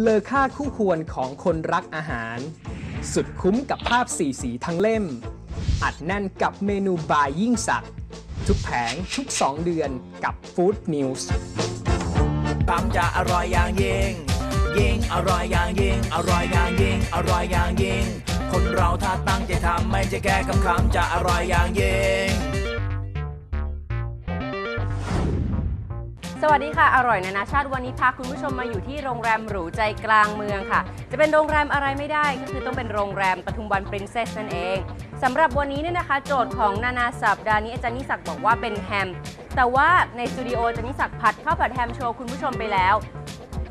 เลอค่าคู่ควรของคนรักอาหาร สุดคุ้มกับภาพสีสีทั้งเล่ม อัดแน่นกับเมนูบายยิ่งสักดิ์ทุกแผงทุก 2 เดือนกับ Food News ตำจะอร่อยอย่างยิ่ง ยิ่งอร่อยอย่างยิ่ง อร่อยอย่างยิ่ง อร่อยอย่างยิ่ง คนเราถ้าตั้งใจทำไม่จะแก้คำคำจะอร่อยอย่างยิ่ง สวัสดีค่ะ อร่อยนานาชาติวันนี้พาคุณผู้ชมมาอยู่ที่โรงแรมหรูใจกลางเมืองค่ะ จะเป็นโรงแรมอะไรไม่ได้ก็คือต้องเป็นโรงแรมปทุมวันปรินเซสนั่นเองสำหรับวันนี้เนี่ยนะคะ โจทย์ของนานาสัปดาห์นี้อาจารย์นิสักด์บอกว่าเป็นแฮม แต่ว่าในสตูดิโออาจารย์นิสักด์ผัดข้าวผัดแฮมโชว์คุณผู้ชมไปแล้ว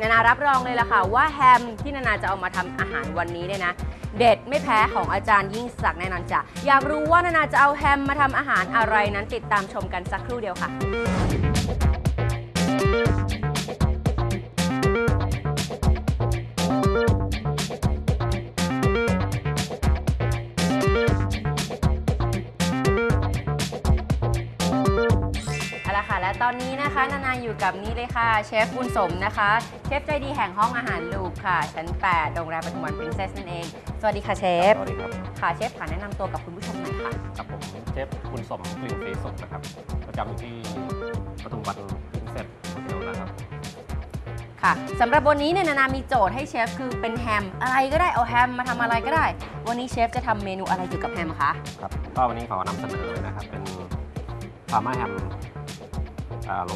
นานารับรองเลยล่ะค่ะว่าแฮมที่นานาจะเอามาทำอาหารวันนี้เนี่ยนะเด็ดไม่แพ้ของอาจารย์ยิ่งศักดิ์แน่นอนจ้ะอยากรู้ว่านานาจะเอาแฮมมาทำอาหารอะไรนั้นติดตามชมกันสักครู่เดียวค่ะ อนนี้นะคะนานาอยู่กับนี่เลยค่ะ เชฟบุญสมนะคะ เชฟใจดีแห่งห้องอาหารลูกค่ะ ชั้น8โรงแรมปทุมวันปรินเซสนั่นเอง สวัสดีค่ะเชฟ สวัสดีครับ ค่ะเชฟค่ะแนะนำตัวกับคุณผู้ชมหน่อยค่ะกับผมเชฟคุณสมกลิ่นศรีสุขนะครับ ประจำอยู่ที่ปทุมวันพินเซตโฮเทลนะครับ ค่ะสำหรับวันนี้เนี่ยนานามีโจทย์ให้เชฟคือเป็นแฮม อะไรก็ได้เอาแฮมมาทำอะไรก็ได้ วันนี้เชฟจะทำเมนูอะไรเกี่ยวกับแฮมคะ ครับ ก็วันนี้ขอนำเสนอเลยนะครับ เป็นพาร์มาแฮม โล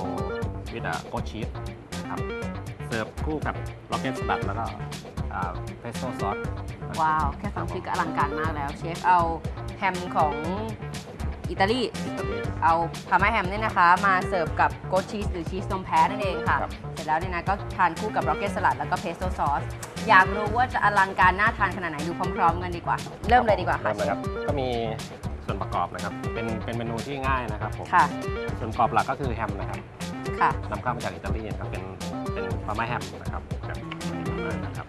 วิดโกชีสนะครับเสิร์ฟคู่กับล็อกเก็ตสลัดแล้วก็เพสโต้ซอสว้าว แค่ฟังชื่อก็อลังการมากแล้ว เชฟเอาแฮมของอิตาลีอิตาลีเอาพาร์มาแฮมเนี่ยนะคะ มาเสิร์ฟกับโกชีสหรือชีสนมแพ้นั่นเองค่ะครับเสร็จแล้วเนี่ยนะก็ทานคู่กับร็อกเก็ตสลัดแล้วก็เพสโต้ซอส อยากรู้ว่าจะอลังการน่าทานขนาดไหนดูพร้อม ๆ กันดีกว่า เริ่มเลยดีกว่าค่ะเริ่มเลยครับก็มี ส่วนประกอบนะครับ เป็นเป็นเมนูที่ง่ายนะครับผมค่ะ ส่วนประกอบหลักก็คือแฮมนะครับค่ะ นำเข้ามาจากอิตาลีนะครับเป็นเป็นพาร์มาแฮมนะครับแบบนี้นะครับ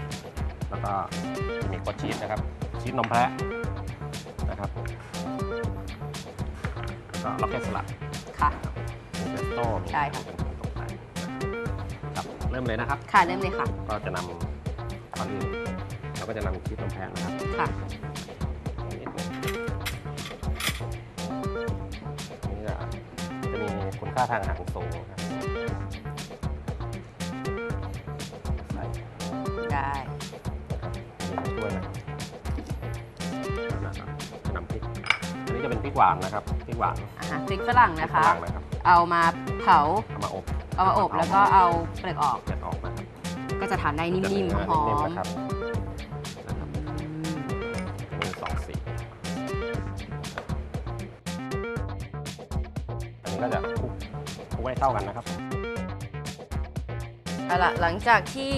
แล้วก็มีกดชีสนะครับชีสนมแพะนะครับแล้วก็ล็อกเก็ตสลัดค่ะ มีเปสโต้มีได้ค่ะ เป็นของตกแต่งครับเริ่มเลยนะครับ ค่ะ เริ่มเลยค่ะ ก็จะนำก่อนอื่นเราก็จะนำชีสนมแพะนะครับ ค่ะ คุณค่าทางอาหารสูงนะครับใส่ได้นะครับมีมาช่วยนะครับแล้วนะครับจะนำพริกอันนี้จะเป็นพริกหวานนะครับพริกหวานอาหารพริกฝรั่งพรินะกคะฝรั่งนะครับเอามาเผา เอามาอบเอามาอบแล้วก็เอาเปลือกออกเปลือกออกนะครับก็จะทานได้นิ่มๆหจะอเนื้มๆนะครับนะครับๆอืมจะมีสองสีอันนี้ก็จะคลุก คลุกให้เข้ากันนะครับเอาล่ะหลังจากที่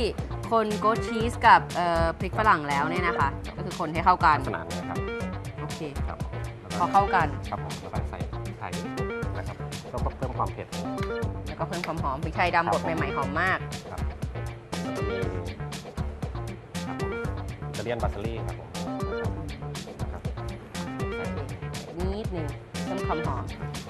คนโกดชีสกับเอ่อพริกฝรั่งแล้วเนี่ยนะคะ ก็คือคนให้เข้ากัน ลักษณะนี้ครับโอเค ครับแล้วพอเข้ากัน ครับผมแล้วก็ใส่พริกไทยนะครับเพื่อเพิ่มความเผ็ด แล้วก็เพิ่มความหอมพริกไทยดำบดใหม่ๆหอมมาก ครับแล้วก็มีครับผมอิตาเลียนบาสลี่ครับผมนะครับใส่นิดนึงเพิ่มความหอม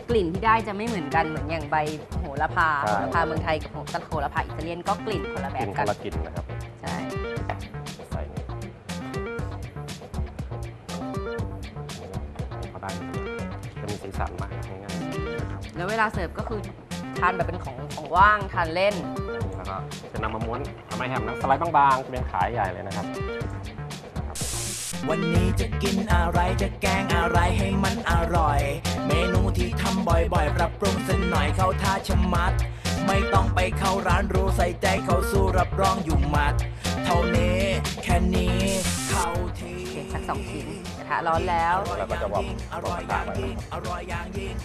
กลิ่นที่ได้จะไม่เหมือนกันเหมือนอย่างใบโหระพาโหระพาเมืองไทยกับโหระพาอิตาเลียนก็กลิ่นคนละแบกิบนคกันนละกลินนะครับใช่ใส่นี่อันนี้เขาได้จะมีสีสันมากครับง่ายๆนะครับแล้วเวลาเสิร์ฟก็คือทานแบบเป็นของของว่างทานเล่น แล้วก็จะนำมาม้วนทำให้แฮมนะสไลด์บางๆจะเป็นขายใหญ่เลยนะครับนะครับ วันนี้จะกินอะไรจะแกงอะไรให้มันอร่อย เมนูที่ทำบ่อยๆ ปรับปรุงสักหน่อยเข้าท่าชะมัด ไม่ต้องไปเข้าร้านรู้ใส่ใจเข้าสู้รับรองอยู่หมัด เท่านี้แค่นี้ เข้าทีโอเคสักสองชิ้นกระทะร้อนแล้วแล้วก็จะวอร์มอร่อยอย่างยิ่งอร่อยอย่างยิ่ง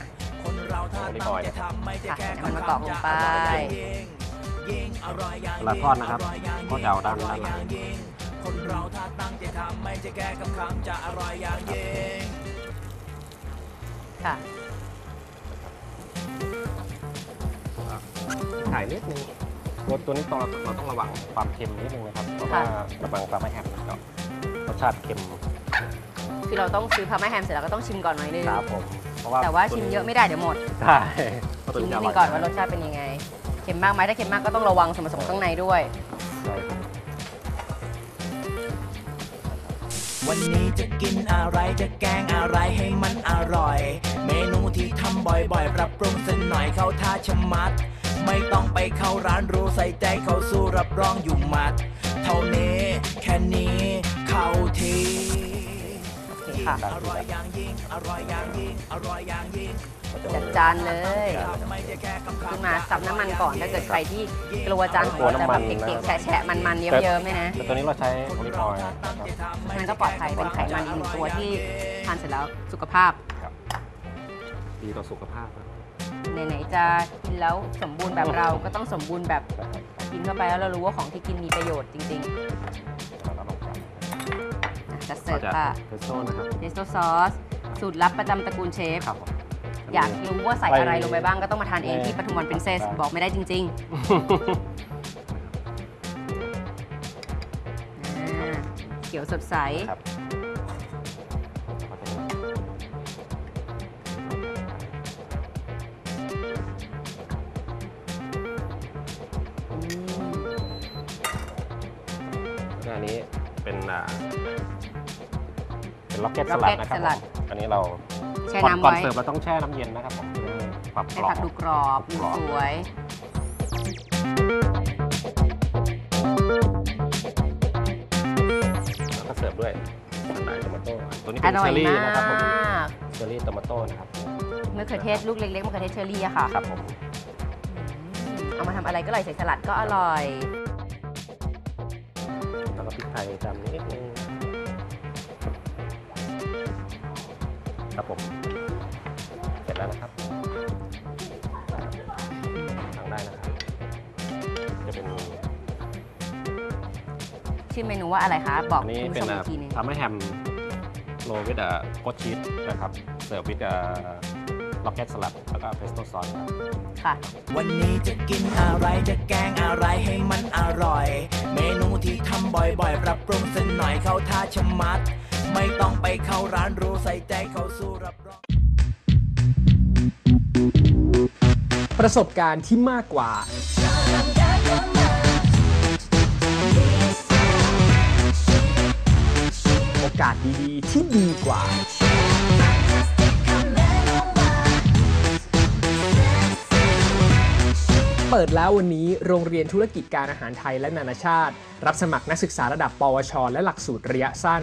คนเราถ้าตั้งใจทำไม่จะแค่ค่ะมันมากรอกลงไปยิ่งอร่อยอย่างเวลาทอดนะครับก็จะเอาด้านด้านหลัง คนเราถ้าตั้งใจทำไม่จะแค่คำคำจะอร่อยอย่างยิ่งค่ะถ่ายนิดนึงตัวตัวนี้ต้องเราเราต้องระวังความเค็มนิดนึงนะครับ เพราะว่าระวังปลาไม่แฮมมันก็รสชาติเค็ม คือเราต้องซื้อพาม่าแฮมเสร็จแล้วก็ต้องชิมก่อนหน่อยนึงครับผมเพราะว่าแต่ว่าชิมเยอะไม่ได้เดี๋ยวหมดใช่เพราะตัวชิมนี้นิดจะนึงก่อนว่ารสชาติเป็นยังไง เค็มมากไหมถ้าเค็มมากก็ต้องระวังส่วนผสมข้างในด้วยใช่ วันนี้จะกินอะไรจะแกงอะไรให้มันอร่อย เมนูที่ทำบ่อยๆ ปรับปรุงสักหน่อยเข้าท่าชะมัด ไม่ต้องไปเข้าร้านรู้ใส่ใจเขาสู้รับรองอยู่หมัด เท่านี้แค่นี้เข้าทีโอเคค่ะอร่อยอย่างยิ่งอร่อยอย่างยิ่งอร่อยอย่างยิ่ง จัดจานเลยไม่ใช่แค่คำๆขึ้นมาสับน้ำมันก่อนถ้าเกิดใครที่กลัวจานหัวจะแบบเด็กๆแฉะๆมันๆเยิ้มๆเนี่ยนะแต่ตัวนี้เราใช้โอลิฟออยล์นะครับมันก็ปลอดภัยเป็นไขมันอีกหนึ่งตัวที่ทานเสร็จแล้วสุขภาพครับดีต่อสุขภาพนะไหนๆจะกินแล้วสมบูรณ์แบบเราก็ต้องสมบูรณ์แบบนะครับกินเข้าไปแล้วเรารู้ว่าของที่กินมีประโยชน์จริงแล้วเราลองจับๆอะจะเสิก็ร์ฟจะค่ะเทสโต้นะครับเทสโตซอสสูตรลับประจำตระกูลเชฟครับผม อยากรู้ว่าใส่อะไรลงไปบ้างก็ต้องมาทานเองที่เออปทุมวันปรินเซสบอกไม่ได้จริง ๆ อ่าเขียวสดใส ครับ อืมแล้วอันนี้เป็นอ่าเป็นล็อกเก็ตสลัดนะครับผมอันนี้เรา แช่ก่อนน้ำก่อนไว้เสิร์ฟเราต้องแช่น้ำเย็นนะครับผมเพื่อปรับให้กรอผับ กดูกรอบดูกรอบสวย แล้วก็เสิร์ฟด้วยสันไดโตมาโต้ตัวนี้อเป็นร่เชอยอรี่มานะครับผมกเชอรี่โตมาโต้นะครับมะเขือเทศลูกเล็กๆมะเขือเทศเชอรี่อะค่ะ ครับผมอืมเอามาทำอะไรก็อร่อยใส่สลัดก็อร่อย แล้วก็พริกไทยจำนิดนึง ครับผมเสร็จแล้วนะครับทางได้นะครับจะเป็นชื่อเมนูว่าอะไรคะ บอกอันนี้คุณเป็ผู้นชมอีกทีหนึงทำให้แฮมโรวิดโคชีสนะครับเสิร์ฟวิดล็อกเก็ตสลัดแล้วก็เพสโต้ซอสครับ ค่ะ วันนี้จะกินอะไรจะแกงอะไรให้มันอร่อย เมนูที่ทำบ่อยๆ ปรับปรุงสักหน่อยเข้าท่าชะมัด ไม่ต้องไปเข้าร้านรู้ใส่ใจเขาสู้รับรอง ประสบการณ์ที่มากกว่า โอกาสดีๆที่ดีกว่า เปิดแล้ววันนี้โรงเรียนธุรกิจการอาหารไทยและนานาชาติ รับสมัครนักศึกษาระดับ ปวช และหลักสูตรระยะสั้น